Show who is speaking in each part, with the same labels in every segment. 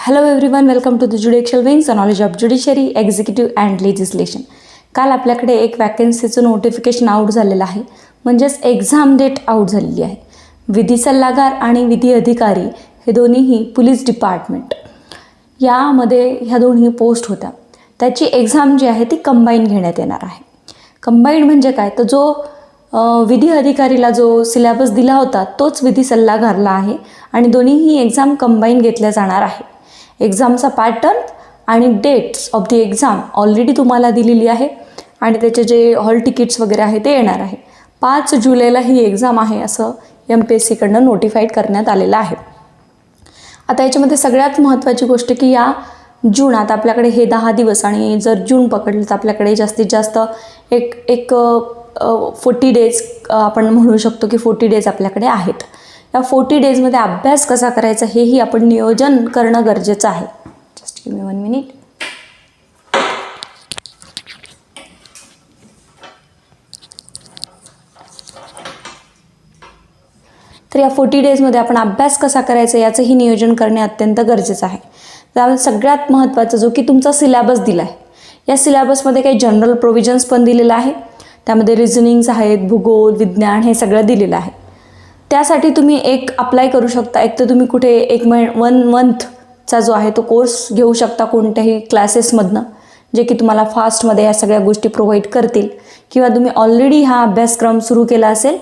Speaker 1: Hello everyone welcome to the judicial wings knowledge of judiciary executive and legislation काल आपल्याकडे एक वॅकन्सीचं notification out झालेलं आहे. म्हणजेच एक्झाम डेट आउट झालेली आहे. विधी सल्लागार आणि विधी अधिकारी हे दोन्हीही पोलीस डिपार्टमेंट यामध्ये ह्या दोन्ही पोस्ट होत्या. त्याची एक्झाम जी आहे ती कंबाईन घेण्यात येणार आहे. कंबाईन म्हणजे काय? तर जो विधी अधिकारीला जो सिलेबस दिला होता तोच विधी सल्लागारला आहे आणि दोन्हीही एक्झाम कंबाईन घेतल्या जाणार आहे. एक्झामचा पॅटर्न आणि dates of the exam already तुम्हाला दिलेली आहे. आणि त्याचे जे हॉल तिकीट्स वगैरे आहे ते येणार आहे. पाच जुलैला ही एक्झाम आहे असं एम पी एस सीकडनं नोटिफाईड करण्यात आलेलं आहे. आता याच्यामध्ये सगळ्यात महत्त्वाची गोष्ट की या जूनात आपल्याकडे हे दहा दिवस आणि जर जून पकडलं तर आपल्याकडे जास्तीत जास्त एक एक फोर्टी डेज आपण म्हणू शकतो की फोर्टी डेज आपल्याकडे आहेत. या फोर्टी डेजमध्ये अभ्यास कसा करायचा हेही आपण नियोजन करणं गरजेचं आहे. जस्ट मी वन मिनिट तर या फोर्टी डेजमध्ये आपण अभ्यास कसा करायचा याचंही नियोजन करणे अत्यंत गरजेचं आहे. त्यामध्ये सगळ्यात महत्त्वाचं जो की तुमचा सिलॅबस दिला आहे या सिलॅबसमध्ये काही जनरल प्रोव्हिजन्स पण दिलेलं आहे. त्यामध्ये रिझनिंग्स आहेत भूगोल विज्ञान हे सगळं दिलेलं आहे. त्यासाठी तुम्ही एक अप्लाय करू शकता. एक तर तुम्ही कुठे एक मै वन मंथचा जो आहे तो कोर्स घेऊ शकता कोणत्याही क्लासेसमधनं जे की तुम्हाला फास्टमध्ये या सगळ्या गोष्टी प्रोव्हाइड करतील. किंवा तुम्ही ऑलरेडी हा अभ्यासक्रम सुरू केला असेल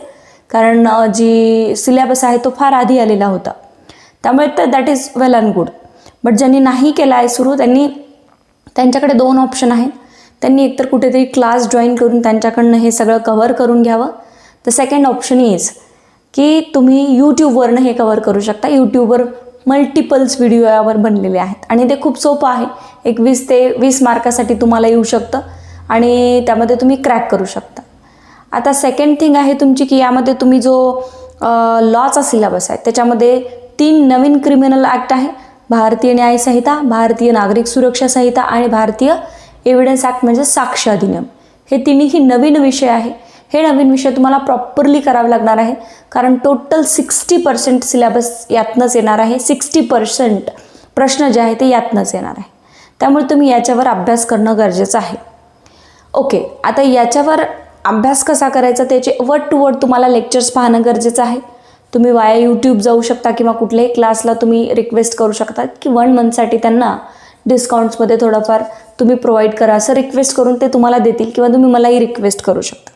Speaker 1: कारण जी सिलेबस आहे तो फार आधी आलेला होता. त्यामुळे तर that is well and good but ज्यांनी नाही केला आहे सुरू त्यांनी त्यांच्याकडे दोन ऑप्शन आहेत. त्यांनी एकतर कुठेतरी क्लास जॉईन करून त्यांच्याकडनं हे सगळं कव्हर करून घ्यावं. द सेकंड ऑप्शन इज की तुम्ही यूट्यूबवरनं हे कवर करू शकता. यूट्यूबवर मल्टिपल्स व्हिडिओ यावर बनलेले आहेत. आणि ते खूप सोपं आहे. एक वीस ते वीस मार्कासाठी तुम्हाला येऊ शकतं. आणि त्यामध्ये तुम्ही क्रॅक करू शकता. आता सेकंड थिंग आहे तुमची की यामध्ये तुम्ही जो लॉचा सिलेबस आहे त्याच्यामध्ये तीन नवीन क्रिमिनल ॲक्ट आहे. भारतीय न्याय संहिता भारतीय नागरिक सुरक्षा संहिता आणि भारतीय एव्हिडन्स ॲक्ट म्हणजे साक्ष अधिनियम. हे तिन्हीही नवीन विषय आहे. हे नवीन विषय तुम्हाला प्रॉपरली करावे लागणार आहे. कारण टोटल सिक्स्टी पर्सेंट सिलेबस यातनंच येणार आहे. सिक्स्टी पर्सेंट प्रश्न जे आहे ते यातनंच येणार आहे. त्यामुळे तुम्ही याच्यावर अभ्यास करणं गरजेचं आहे. ओके आता याच्यावर अभ्यास कसा करायचा त्याचे वर्ड टू वर्ड तुम्हाला लेक्चर्स पाहणं गरजेचं आहे. तुम्ही वाया यूट्यूब जाऊ शकता किंवा कुठल्याही क्लासला तुम्ही रिक्वेस्ट करू शकता की वन मंथसाठी त्यांना डिस्काउंट्समध्ये थोडंफार तुम्ही प्रोव्हाइड करा. असं रिक्वेस्ट करून ते तुम्हाला देतील किंवा तुम्ही मलाही रिक्वेस्ट करू शकता.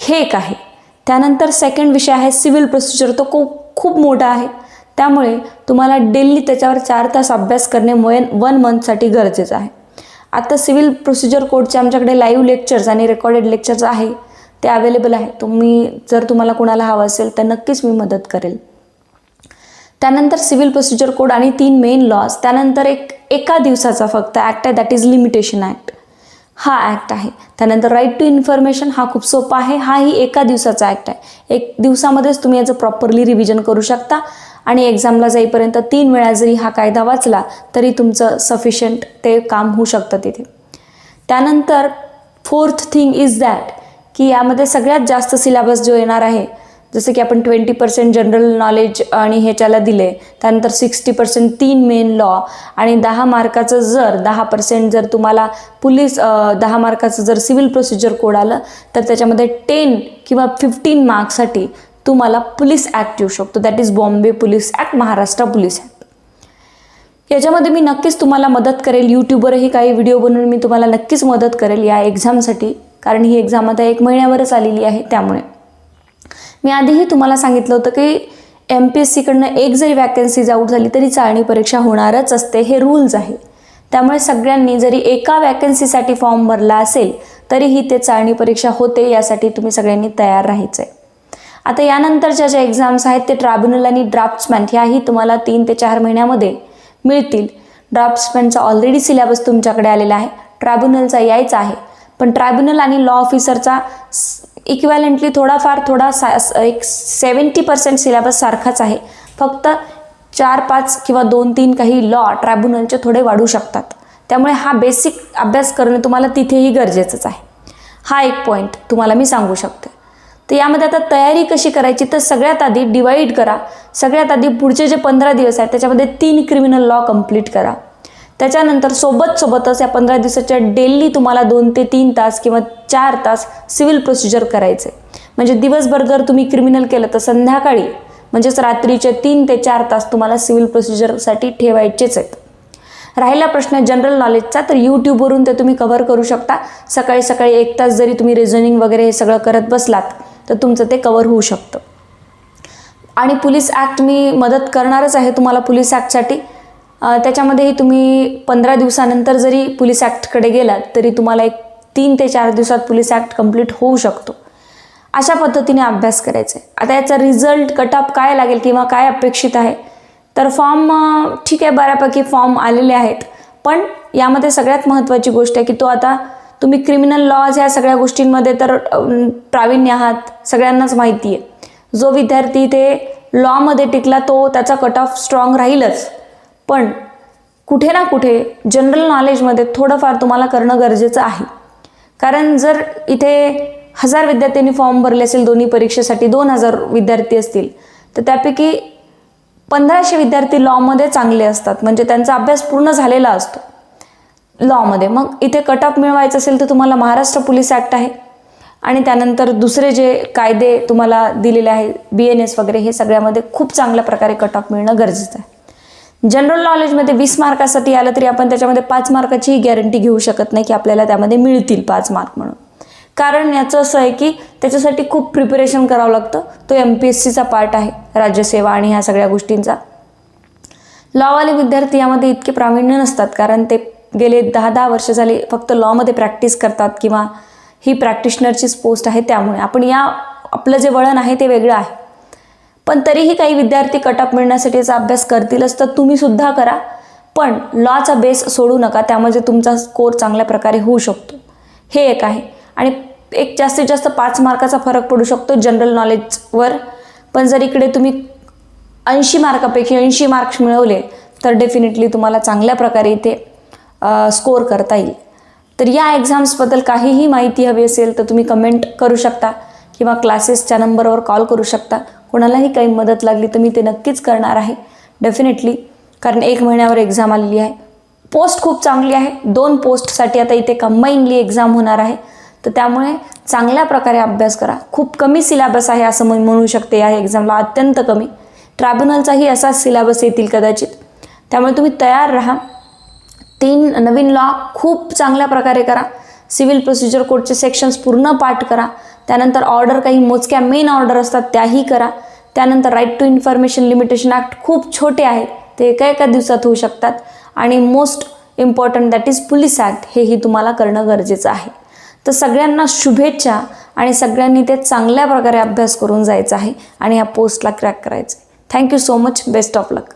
Speaker 1: हे एक आहे. त्यानंतर सेकंड विषय आहे सिव्हिल प्रोसिजर तो खूप खूप मोठा आहे. त्यामुळे तुम्हाला डेली त्याच्यावर चार तास अभ्यास करणे वन वन मंथसाठी गरजेचं आहे. आता सिव्हिल प्रोसिजर कोडचे आमच्याकडे लाईव्ह लेक्चर्स आणि रेकॉर्डेड लेक्चर्स आहे. ते अवेलेबल आहे. तुम्ही जर तुम्हाला कोणाला हवं असेल तर नक्कीच मी मदत करेल. त्यानंतर सिव्हिल प्रोसिजर कोड आणि तीन मेन लॉज त्यानंतर एक एका दिवसाचा फक्त. ॲक्ट आहे दॅट इज लिमिटेशन ॲक्ट हा ॲक्ट आहे. त्यानंतर राईट टू इन्फॉर्मेशन हा खूप सोपा आहे. हाही एका दिवसाचा ॲक्ट आहे. एक दिवसामध्येच तुम्ही याचं प्रॉपरली रिव्हिजन करू शकता. आणि एक्झामला जाईपर्यंत तीन वेळा जरी हा कायदा वाचला तरी तुमचं सफिशियंट ते काम होऊ शकतं तिथे. त्यानंतर फोर्थ थिंग इज दॅट की यामध्ये सगळ्यात जास्त सिलेबस जो येणार आहे जसं की आपण ट्वेंटी पर्सेंट जनरल नॉलेज आणि ह्याच्याला दिले त्यानंतर सिक्स्टी पर्सेंट तीन मेन लॉ आणि दहा मार्काचं जर दहा पर्सेंट जर तुम्हाला पोलीस दहा मार्काचं जर सिव्हिल प्रोसिजर कोड आलं तर त्याच्यामध्ये टेन किंवा फिफ्टीन मार्क्ससाठी तुम्हाला पोलीस ॲक्ट येऊ शकतो. That is Bombay police act Maharashtra police act याच्यामध्ये मी नक्कीच तुम्हाला मदत करेल. यूट्यूबवरही काही व्हिडिओ बनवून मी तुम्हाला नक्कीच मदत करेल या एक्झामसाठी कारण ही एक्झाम आता एक महिन्यावरच आलेली आहे त्यामुळे. मी आधीही तुम्हाला सांगितलं होतं की एम पी एस सीकडनं एक जरी वॅकन्सीज आऊट झाली तरी चाळणी परीक्षा होणारच असते हे रूल्स आहे. त्यामुळे सगळ्यांनी जरी एका वॅकन्सीसाठी फॉर्म भरला असेल तरीही ते चाळणी परीक्षा होते यासाठी तुम्ही सगळ्यांनी तयार राहायचं आहे आता यानंतरच्या ज्या एक्झाम्स आहेत ते ट्रायब्युनल आणि ड्राफ्ट्समॅन ह्याही तुम्हाला तीन ते चार महिन्यामध्ये मिळतील. ड्राफ्ट्समॅनचा ऑलरेडी सिलेबस तुमच्याकडे आलेला आहे. ट्रायब्युनलचा यायचा आहे. पण ट्रायब्युनल आणि लॉ ऑफिसरचा इक्वॅलंटली थोडाफार थोडा सा एक सेवन्टी पर्सेंट सिलेबस सारखाच आहे. फक्त चार पाच किंवा दोन तीन काही लॉ ट्रायब्युनलचे थोडे वाढू शकतात. त्यामुळे हा बेसिक अभ्यास करणं तुम्हाला तिथेही गरजेचंच आहे. हा एक पॉईंट तुम्हाला मी सांगू शकते. तर यामध्ये आता तयारी कशी करायची? तर सगळ्यात आधी डिवाईड करा. सगळ्यात आधी पुढचे जे पंधरा दिवस आहेत त्याच्यामध्ये तीन क्रिमिनल लॉ कंप्लीट करा. त्याच्यानंतर सोबत सोबतच या पंधरा दिवसाच्या डेली तुम्हाला दोन ते तीन तास किंवा चार तास सिव्हिल प्रोसिजर करायचे. म्हणजे दिवसभर जर तुम्ही क्रिमिनल केलं तर संध्याकाळी म्हणजेच रात्रीचे तीन ते चार तास तुम्हाला सिव्हिल प्रोसिजरसाठी ठेवायचेच आहेत. राहिला प्रश्न जनरल नॉलेजचा तर यूट्यूबवरून ते तुम्ही कव्हर करू शकता. सकाळी सकाळी एक तास जरी तुम्ही रिझनिंग वगैरे हे सगळं करत बसलात तर तुमचं ते कव्हर होऊ शकतं. आणि पोलीस ॲक्ट मी मदत करणारच आहे तुम्हाला पोलीस ॲक्टसाठी त्याच्यामध्येही तुम्ही पंधरा दिवसानंतर जरी पोलीस ॲक्टकडे गेलात तरी तुम्हाला एक तीन ते चार दिवसात पोलीस ॲक्ट कंप्लीट होऊ शकतो. अशा पद्धतीने अभ्यास करायचा. आहे आता याचा रिझल्ट कटअप काय लागेल किंवा काय अपेक्षित आहे? तर फॉर्म ठीक आहे बऱ्यापैकी फॉर्म आलेले आहेत. पण यामध्ये सगळ्यात महत्त्वाची गोष्ट आहे की तो आता तुम्ही क्रिमिनल लॉज ह्या सगळ्या गोष्टींमध्ये तर प्रावीण्य आहात सगळ्यांनाच माहिती आहे. जो विद्यार्थी ते लॉमध्ये टिकला तो त्याचा कट ऑफ स्ट्रॉंग राहीलच. पण कुठे ना कुठे जनरल नॉलेजमध्ये थोडंफार तुम्हाला करणं गरजेचं आहे. कारण जर इथे हजार विद्यार्थ्यांनी फॉर्म भरले असेल दोन्ही परीक्षेसाठी दोन हजार विद्यार्थी असतील तर त्यापैकी पंधराशे विद्यार्थी लॉमध्ये चांगले असतात. म्हणजे त्यांचा अभ्यास पूर्ण झालेला असतो. लॉमध्ये मग इथे कट ऑफ मिळवायचं असेल तर तुम्हाला महाराष्ट्र पोलीस ॲक्ट आहे. आणि त्यानंतर दुसरे जे कायदे तुम्हाला दिलेले आहे बी एन एस वगैरे हे सगळ्यामध्ये खूप चांगल्या प्रकारे कट ऑफ मिळणं गरजेचं आहे. जनरल नॉलेजमध्ये वीस मार्कासाठी आलं तरी आपण त्याच्यामध्ये पाच मार्काचीही गॅरंटी घेऊ शकत नाही की आपल्याला त्यामध्ये मिळतील पाच मार्क म्हणून. कारण याचं असं आहे की त्याच्यासाठी खूप प्रिपरेशन करावं लागतं. तो एम पी एस सीचा पार्ट आहे राज्यसेवा आणि ह्या सगळ्या गोष्टींचा. लॉवाले विद्यार्थी यामध्ये इतके प्रावीण्य नसतात कारण ते गेले दहा दहा वर्ष झाले फक्त लॉमध्ये प्रॅक्टिस करतात किंवा ही प्रॅक्टिशनरचीच पोस्ट आहे त्यामुळे. आपण या आपलं जे वळण आहे ते वेगळं आहे. पण तरीही काही विद्यार्थी कटअप मिळण्यासाठी याचा अभ्यास करतीलच तर तुम्ही सुद्धा करा. पण लॉचा बेस सोडू नका त्यामध्ये तुमचा स्कोर चांगल्या प्रकारे होऊ शकतो. हे एक आहे. आणि एक जास्तीत जास्त पाच मार्काचा फरक पडू शकतो जनरल नॉलेजवर पण जर इकडे तुम्ही ऐंशी मार्कापैकी ऐंशी मार्क्स मिळवले तर डेफिनेटली तुम्हाला चांगल्या प्रकारे इथे स्कोअर करता येईल. तर या एक्झाम्सबद्दल काहीही माहिती हवी असेल तर तुम्ही कमेंट करू शकता. किंवा क्लासेसच्या नंबरवर कॉल करू शकता. कोणालाही काही मदत लागली तर मी ते नक्कीच करणार आहे. डेफिनेटली कारण एक महिन्यावर एक्झाम आलेली आहे. पोस्ट खूप चांगली आहे. दोन पोस्टसाठी आता इथे कंबाईनली एक्झाम होणार आहे. तर त्यामुळे चांगल्या प्रकारे अभ्यास करा. खूप कमी सिलेबस आहे असं मी म्हणू शकते या एक्झामला अत्यंत कमी. ट्रायब्युनलचाही असाच सिलेबस येतील कदाचित. त्यामुळे तुम्ही तयार राहा. तीन नवीन लॉ खूप चांगल्या प्रकारे करा. सिव्हिल प्रोसिजर कोडचे सेक्शन्स पूर्ण पाठ करा. त्यानंतर ऑर्डर काही मोजक्या मेन ऑर्डर असतात त्याही करा. त्यानंतर right to information limitation act खूप छोटे आहेत ते एका एका दिवसात होऊ शकतात. आणि most important that is police act हेही तुम्हाला करणं गरजेचं आहे. तर सगळ्यांना शुभेच्छा आणि सगळ्यांनी ते चांगल्या प्रकारे अभ्यास करून जायचं आहे आणि ह्या पोस्टला क्रॅक करायचं आहे. Thank you so much best of luck